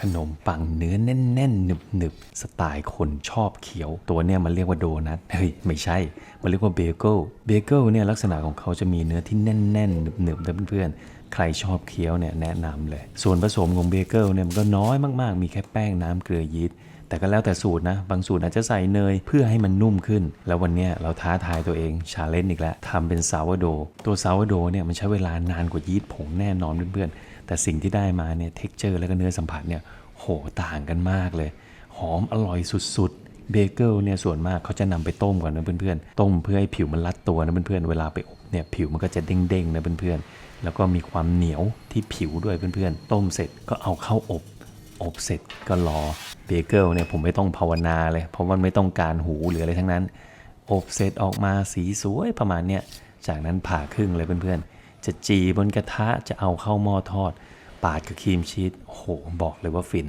ขนมปังเนื้อแน่นๆหนึบๆสไตล์คนชอบเขียว ตัวเนี่ยมันเรียกว่าโดนัทเฮ้ยไม่ใช่ มันเรียกว่าเบเกิลเบเกิลเนี่ยลักษณะของเขาจะมีเนื้อที่แน่นๆหนึบๆนะเพื่อนใครชอบเคี้ยวเนี่ยแนะนำเลย ส่วนผสมของเบเกิลเนี่ยมันก็น้อยมากๆ มีแค่แป้งน้ำเกลือยีสต์แต่ก็แล้วแต่สูตรนะ บางสูตรอาจจะใส่เนยเพื่อให้มันนุ่มขึ้น แล้ววันเนี้ยเราท้าทายตัวเองชาเลนจ์อีกแล้วทำเป็นซาวโด ตัวซาวโดเนี่ยมันใช้เวลานานกว่ายีสต์ผงแน่นอนเพื่อนๆแต่สิ่งที่ได้มาเนี่ยเท็กเจอร์ แล้วก็เนื้อสัมผัสเนี่ย โหต่างกันมากเลย หอมอร่อยสุดๆ เบเกิลเนี่ยส่วนมากเขาจะนำไปต้มก่อนนะเพื่อนๆ ต้มเพื่อให้ผิวมันรัดตัวนะเพื่อนๆ เวลาไปอบเนี่ยผิวมันก็จะเด้งๆนะเพื่อนๆ แล้วก็มีความเหนียวที่ผิวด้วยเพื่อนๆ ต้มเสร็จก็เอาเข้าอบ อบเสร็จก็รอ เบเกิลเนี่ยผมไม่ต้องภาวนาเลย เพราะมันไม่ต้องการหูหรืออะไรทั้งนั้น อบเสร็จออกมาสีสวยประมาณเนี้ยจากนั้นผ่าครึ่งเลยเพื่อนๆ จะจีบนกระทะจะเอาเข้าหม้อทอด ปาดกับครีมชีสโอ้โหบอกเลยว่าฟิน